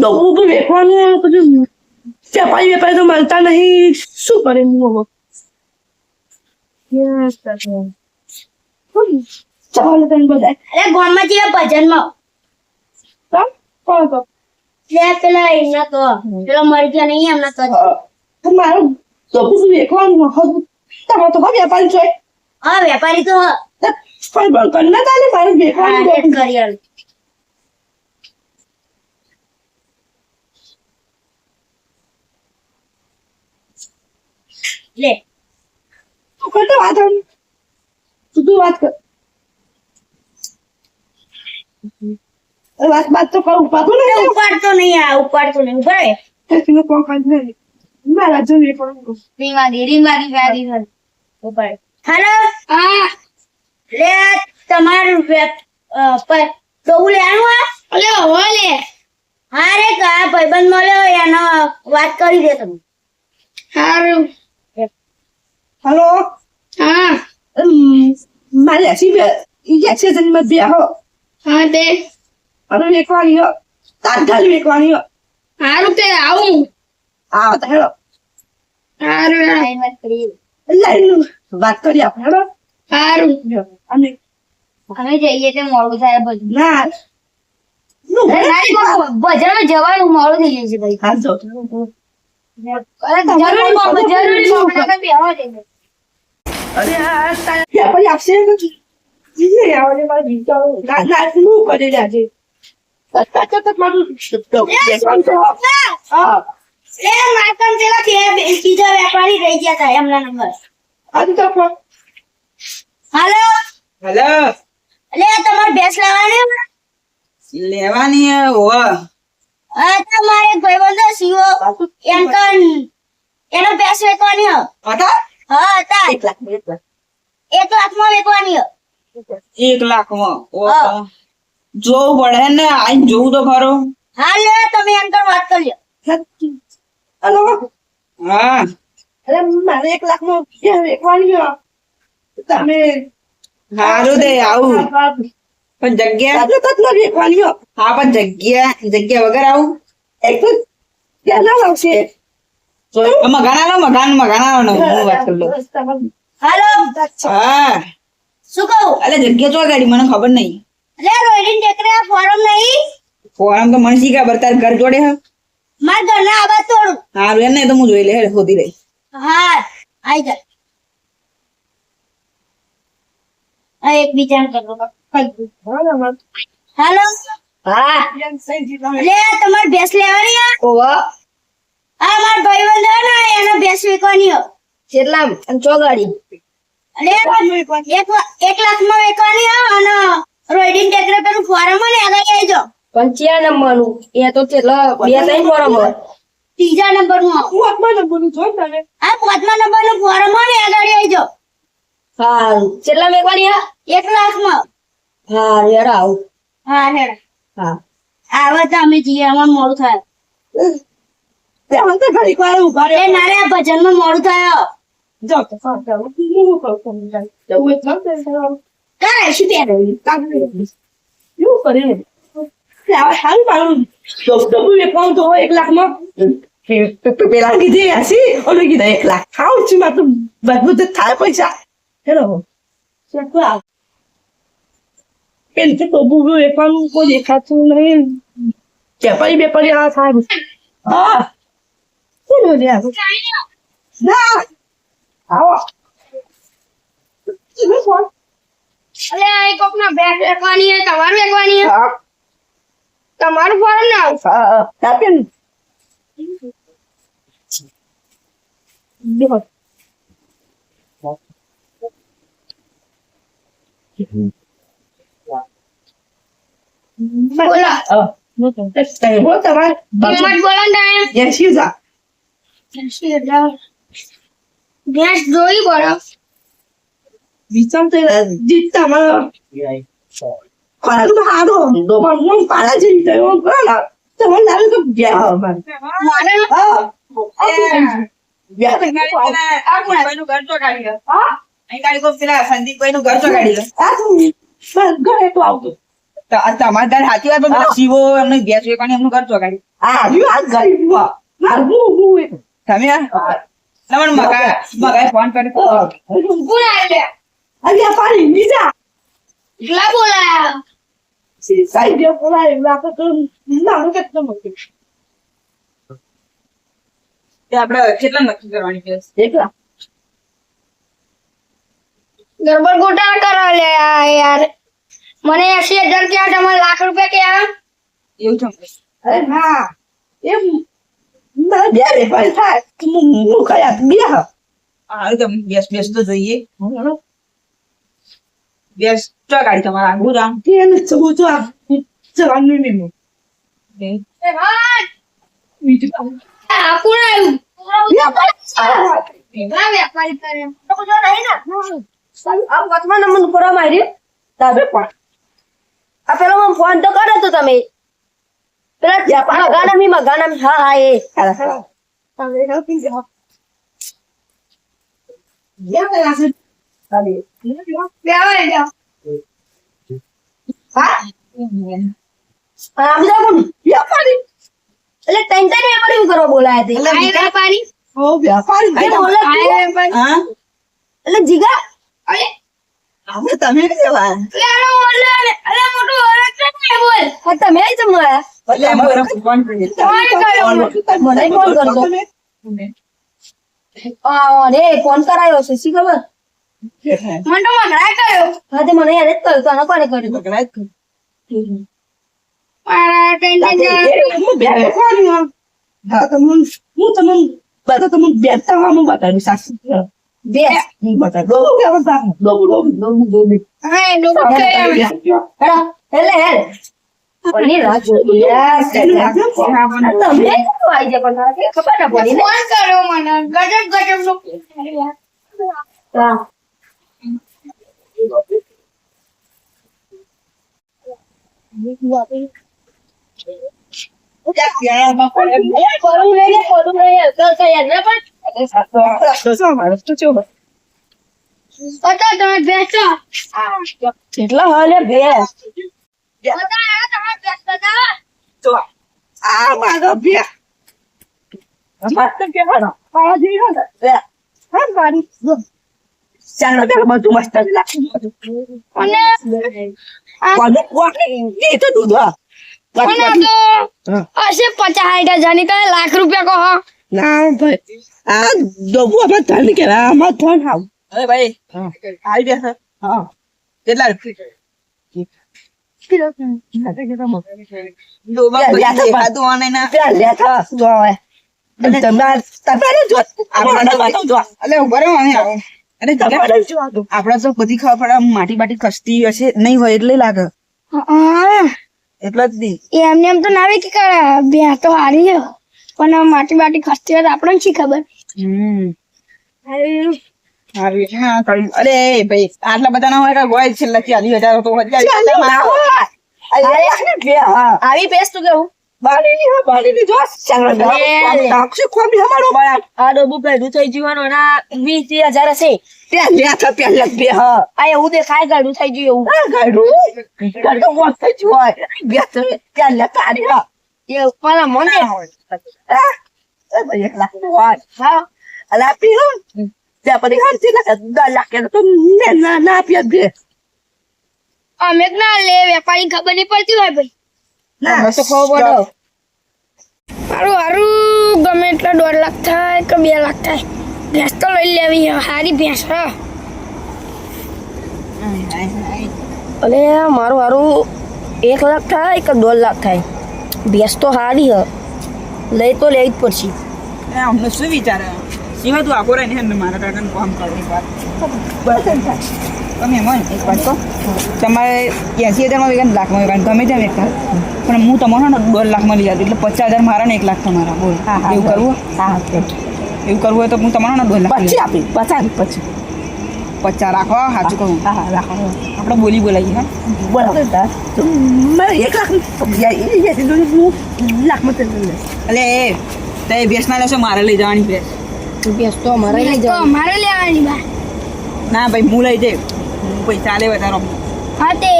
ડબ્બું તો વેચવાનું પછી વેપારી વેપારી તો મળતા નહીં શું કરે હું હવે ચાલો તને બધા અરે ગામમાં જેવા ભજનમાં કોણ તો લે પેલા એમના તો પેલો મરી ગયા નહીં એમના તો મારું તો વેચવાનું હવે તમારે તો વેપારી છે હા વેપારી તો પણ બંધ કરી ના ચાલે મારું વેચવાનું કરી લે. તું કરતો વાત તું વાત કર. વાત વાત તો કરું ઉપાડતો નહીં. ઉપાડતો નહીં આ ઉપાડતો નહીં ઉપાડે રહે. તું કોણ કાંઈ નહીં મારા જો નહીં પણ રીમા દી રીમા દી વાદી વાગી. ઉપાડે હાલો. હા. લે તમારું વેપ અ, ડોવું લેવાનું આ? અલે હો લે. હા રે કા ભાઈબંધ મળ્યો એનો વાત કરી દે તમે સારું હલો હા મારે એસી બે એક્સિડન્ટમાં બે હો હા તે અને વેચવાની હો તાત્કાલ વેચવાની હો સારું તે આવું આવો તો હેડો સારું વાત કરી લાઈન વાત કરી આપણે હેડો સારું અને અમે જઈએ તે મોડું થાય બધું ના નું બજારમાં જવાનું મોડું થઈ જશે ભાઈ હાલ જો અરે જરૂરી મોડું જરૂરી મોડું આપણે બેહવા જઈએ. અરે આ તારા વેપારી આપશે એમ નથી નહીં આવે મારે વિચારો ના ના શું કરી આજે? તત્તા તત્તા મારું વેચવાનું તો હા. લે માકન પેલા બે બીજા વેપારી રહી ગયા હતા એમના નંબર. આજે તો ફોન હાલો? હેલો. લે તમારે ભેંસ લેવાની હે હોવે. હા તમારે એક ભાઈબંધો શિવો એમ તો એનો ભેંસ વેચવાની હો હતા હા હતા એક લાખ એક લાખ. એક વેચવાની. એક લાખમાં? ઓ જોવું પડે ને આઈને જોવું તો ખરો. હા લે તમે એમ વાત કરી હલો? હા. અરે મારે એક લાખ નો વેચવાની તમે સારું દે આવું. પણ જગ્યા? તત્નો વેચવાની હા પણ જગ્યા જગ્યા વગર આવું. એક તો ક્યાં લાવશે. તો મગાના લો મગાન મગાના લો હું વાત કરી લઉં. હાલો. હા. શું કહું? અલે જગ્યા ચો ગાડી મને ખબર નહીં. લે રોઈડીન ટેકરે આ ફોરમ નહીં ફોરમ તો મને શી ખબર તાર ઘર જોડે હે? માર ઘરના આવાજ તોડું સારું એમ તો હું જોઈ લે હેડ શોધી લઈ હા આઈ જા. આ એક બીજા કરો હાલો. હા. લે આ તમારે ભેંસ લેવાની આ? ઓવા. આ માર ભાઈબંધ હે ને એનો ભેંસ વેચવાની કેટલામ અને ચોગાડી. અને એક એક લાખમાં વેચવાની અને રોઈડીન ટેકરે પેલું ફોરમ ને આગળ આવી જાઓ પંચ્યા નંબરનું એ તો કેટલા? બે ત્રણ બરાબર ત્રીજા નંબરનું પાંચમા નંબરનું જોઈ તમે આ પાંચમા નંબરનું ફોરમ ને આગળ આવી જાઓ હા કેટલા હા એક લાખમાં હા યાર આવું. હા હેડ. હા. આવે તો અમે જઈએ અમારું મોડું થાય. ત્યાં તો ઘડીક વાર ઊભા એ નારે આ ભજનમાં મોડું થાય. જાઓ તો. કાંઈ શું પહેરે એવું કરે? સારું પાડું. ડબ્બુ વેચવાનું તો હોય એક લાખમાં. પે- પે- પેલા કીધી એસી ઓલું કીધા એક લાખ. ખાવું છું મારે તો થાય પૈસા. હેલો. શું તો ડબ્બુ વેચવાનું કોઈ દેખાતું નહીં. વેપારી બેપારી આ થાય. હા. લે આ? ના આવો? અલે આ કોક ના બેગ વેકવાની હે તમારું વેકવાની હે તમારું ફોરમ ના હા આપે ને બોલા બોલો હા. તે તમારે બોલો ને તમે ભેંસ જોઈ બોલો. વિચાર તો જીત તમારો ખોરાક તો સારો તો પણ હું પાડા જેવી થયો. બરાબર. તમારે લાગે તો ગયા અમારે મારે? હા. ગયા આ કોઈનું ઘર તો કાઢી લો હા? અહીં ગાડી કોઈ પેલા સંદીપ કોઈનું ઘર કાઢી લો. આ તો બસ ઘરે તો આવતો. તો આ તમારે તારે સાચી વાત શિવો એમને ગેસ વેપાણી એમનું કરજો ગાડી હું- હું. તમે આ તમને મગા મગાએ ફોન હા. આવ્યા અરે આ પાણી લીધા. એટલા બોલાયા સાહેબ બોલાય, આપણે તો નાનું કેટલું મોટું. તે આપણે કેટલા નક્કી કરવાની છે એકલા. ગરબડ ગોટાળા કરો લે આ યાર મને એસી હજાર ક્યાં તમારે લાખ રૂપિયા ક્યાં એવું છે અરે ના એમ બે વેપારી થાય હું કયા બે હા તમે ગેસ બેસ તો જોઈએ. ગેસ ચો ગાડી તમારા આગળ રામ? તેને ચવું તો જવાનું નહીં હું. તો પણ. ફોન તો કરો તો તમે. પેલા મી હા હા એ પી જાઓ. છે. જાઓ હા? આમ? એટલે વેપારી કરવા બોલાયા તે વેપારી એટલે જીગા અરે આપણે તમે જવા અરે તમે જમવા. એટલે અમારો ફોન કર્યો. છે શી ખબર? મને તો મગરા કર્યો. હા તે મને યાદ જ કર્યો તો આને કોને કર્યો? બગડા કર્યો. મારા ટેન્શન હું બે વેપારી હા. હા, તો હું હું તમને બધા તમને બેસતા હું બતાવીશ સાસુ બે નહીં કરું ડોબું કે બતા ડોબું ડોબું ડોબું ડોબું હા ડોબો કર્યો હેડા એટલે હેડ કોની રાહ જોઈ યાર ના કર કર પણ કેટલા હાલે તો આ મારો મારી ચાલો બધું પચાસ હજારની લાખ રૂપિયા કહો. ના ભાઈ. આ દોબુ આપણે ત્રણ કે આમાં ત્રણ આવ અરે ભાઈ આવી ગયા હા. કેટલા આપડા તો બધી ખબર પડે માટી બાટી ખસતી હશે નહીં હોય એટલે લાગે. એટલે જ નહીં. એમને એમ તો ના આવે કે બે તો હારી છે પણ માટી બાટી ખસતી હોય આપણને શી ખબર. અરે ભાઈ આટલા બધા ના હોય કે હોય છેલ્લા ચાલી હજાર તો આવી પેસ્ટ તું કેવું દેખાય ગાડું થઈ ગયું હોય એ પણ મને હા? એ ભાઈ એક લાખનું હોય હા અલા પીવું ત્યાં પછી હાંચી લાગે દસ લાખ કે તો ને ના ના આપ્યા બે. અમે ના લે વેપારી ખબર નહીં પડતી હોય ભાઈ. ના. તો ખબર પડો. મારું હારું ગમે એટલા દોઢ લાખ થાય કે બે લાખ થાય. ભેંસ તો લઈ લેવી. હારી ભેંસ હા. અને મારું હારું એક લાખ થાય કે દોઢ લાખ થાય. ભેંસ તો હારી હ. લઈ તો લેવી જ પડશે. એ અમને શું વિચારે? સિવાય તું આખો રહીને ને મારા કાકાને કામ કરો એક વાર. તમે એમાં એક વાત તો. તમારે એસી હજારમાં વેચાણ લાખમાં વેચાણ ગમે ત્યાં વેચતા પણ હું તમારો ને દોઢ લાખમાં લઈ જાઉં એટલે પચાસ હજાર મારા ને એક લાખ તમારા. બોલ. એવું કરવું હા એવું કરવું હોય તો હું તમારો ને દોઢ લાખ પછી આપી પચાસ પછી પચાસ રાખો સાચું કહું. હા રાખો આપણે બોલી બોલાવી હા. બોલો તો મારે એક લાખ. એટલે એ તે ભેંસ ના લેશો મારે લઈ જવાની ભેંસ. ભેંસ તો અમારે લઈ જવાની. મારે લેવાની બા. ના ભાઈ હું લઈ જઈ હું પૈસા લે વધારો હા તે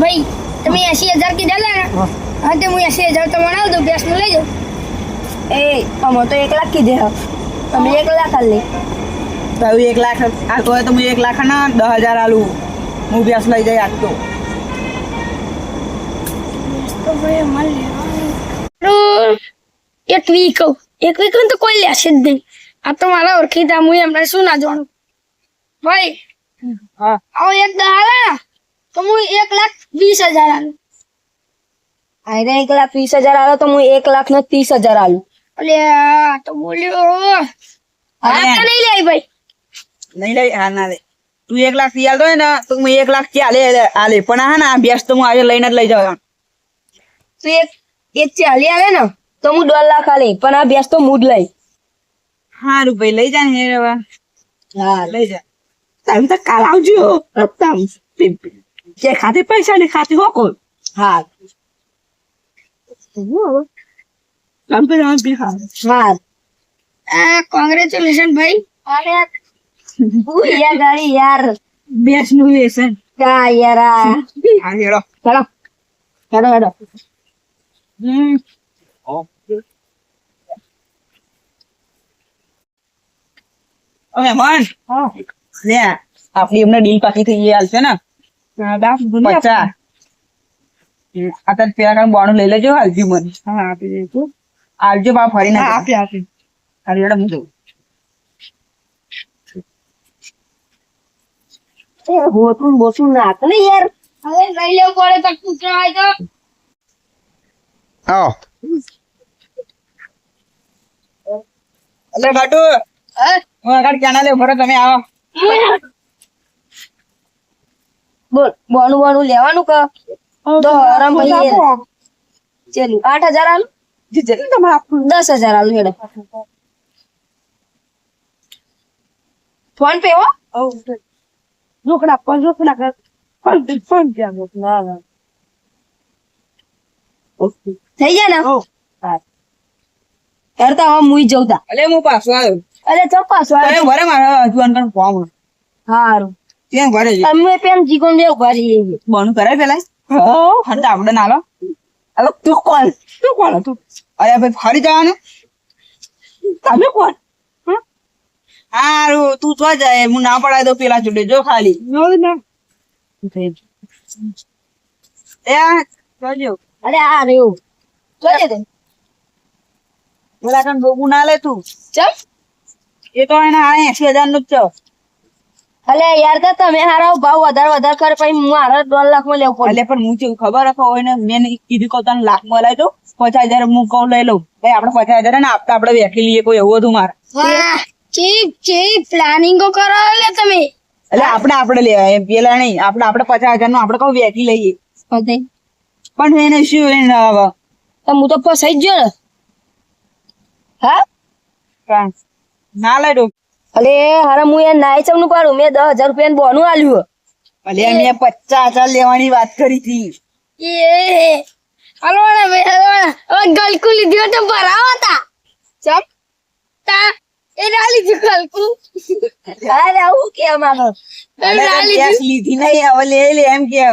ભાઈ તમે એસી હજાર કીધા ને? હા. તે હું એસી હજાર તો બનાવી દઉં ભેંસ લઈ જાઉં. એ અમે તો એક લાખ કીધે હ. તમે એક લાખ લઈ તો એક લાખ આ તો હું એક લાખ ના દસ હજાર આલું. હું ભેંસ લઈ જાય આજ તો. એક વીક એક વીક તો કોઈ લેશે જ નહીં. આ તો મારા ઓળખીતા હું એમને શું ના જાણું. ભાઈ હા. આવો એક દહાડા તો હું એક લાખ વીસ હજાર આલું. આઈને એક લાખ વીસ હજાર આલો તો હું એક લાખ ને ત્રીસ હજાર આલું. અલ્યા તો બોલ્યો. તો નહીં લે ભાઈ. નહીં લઈ હા ના લે. તું એક લાખથી આલતો હોય ને તો હું એક લાખ ચાલે આલે પણ હા ને આ ભેંસ તો હું આજે લઈને જ લઈ જાઉં તું એક એક ચાલી આલે ને તો હું દોઢ લાખ આલી પણ આ બેસ તો મૂડ લઈ. સારું ભાઈ લઈ જા ને હે. હા લઈ જા. તમે તો કાલ આવજો. રસ્તામ જે ખાતે પૈસા ને ખાતે હોકો હા હા કોંગ્રેચ્યુલેશન ભાઈ. અરે હું યાર યાર. બેસનું કા યાર આ. હેડો. હેડો. હેડો હેડો. હમ. ઓકે મન. લે આપણી એમને ડીલ પાકી થઈ ગઈ હાલશે ને. પચાસ. આ તાર પેલા કામ બોણું લઈ લેજો હાલજી મને. હા આપી દઈશું. આવજો બા ફરી ના આપી આપી. હું જઉં. એ હોતું બોતું નાખ ને યાર. હવે લઈ લેવું પડે તો કૂતરો હોય તો. આવો. એટલે ઘાટુ હું? આગળ કેના લે ભરો તમે આવો. બોલ. બોનું બોનું લેવાનું ક તો આરામ ભાઈ ચેલું આઠ હજાર આલું? જેટલું તમારે આપવું દસ હજાર આલું હેડો. ફોન પે હો? રોકડા પર રોકડા કર ફોન પે ફોન પે આપો ના ના થઈ જાય ને ઓ યાર તો હવે મુઈ જઉં તા અલે હું પાછો આવ્યો અરે ચપ્પા સ્વાય તમે ભરે મારે હજુ અંકલ ફોર્મ હારું ત્યાં ભરે છે અમે પેન જીગોન બે ઊભા રહીએ બોનું કરે પેલા હો હા તો આપણે નાલો હવે તું કોણ તું કોણ તું અરે ભાઈ ફરી જવાનું તમે કોણ હારું તું તો જાય હું ના પડાય દઉં પેલા જોડે જો ખાલી. અરે આ રહ્યું. જોજે તે. પેલા કણ ભોગું ના લે તું. ચમ? એ તો એને આ એસી હજારનું જ છે. અલે યાર તો તમે હારા ભાવ વધારે વધારે કરે પછી મારા દોઢ લાખમાં લેવું પડે. પણ હું ખબર હતો હોય ને મેં કીધું કહું તને લાખમાં લઈ દઉં. પચાસ હજાર હું કહું લઈ લઉં. ભાઈ આપણે પચાસ હજાર ને આપતા આપણે વેકી લઈએ કોઈ એવું હતું મારે. ચીપ ચીપ પ્લાનિંગો કરો લે તમે. એટલે આપણે આપણે લેવા એમ પેલા નહીં આપણે આપણે પચાસ હજારનું આપણે કહું વેકી લઈએ. પણ એને શું એને હવે હું તો ફસાઈ ગયો ને. હા? ના લે ડો અલે હારા હું એ નાઈ ચમનું પાડું. મેં દસ હજાર રૂપિયા બોનું આલ્યું અલે મેં પચાસ હજાર લેવાની વાત કરી હતી. એ હાલો ભાઈ હવે ગલકુ લીધી હોય તો ભરાવા તા. ચમ? તા. એ લીધું અરે આવું ગેસ નહીં હવે લે લે એમ કે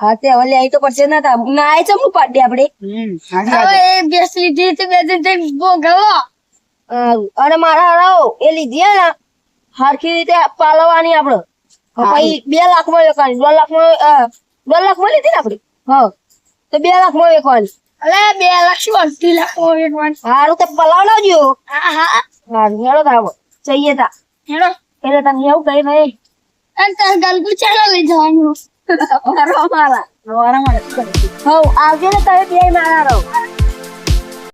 હા તે હવે લઈ તો પડશે ના તા. નાઈ ચમનું પાડી આપણે હમ સાચી વાત હવે એ બેસ લીધી તો બે દિન થઈ ભોગવો. અને મારા એ લીધી ને હરખી રીતે પાલવાની આપડે. ભાઈ બે લાખમાં વેકવાની. દોઢ લાખમાં દોઢ લાખમાં લીધી ને આપડે? હા. તો બે લાખમાં વેકવાની. અલે બે લાખ શું અઢી લાખમાં વેકવાની? સારું તો પલાવડાવજો. હા હા. હારું હેડો થાવો જઈએ તા. હેડો એટલે તમે એવું કહી ભાઈ અને તાર ગલકુ ચાલો લઈ જવાનું. મારા મળે. હવ આવજો ને તમે બે મારા રહો.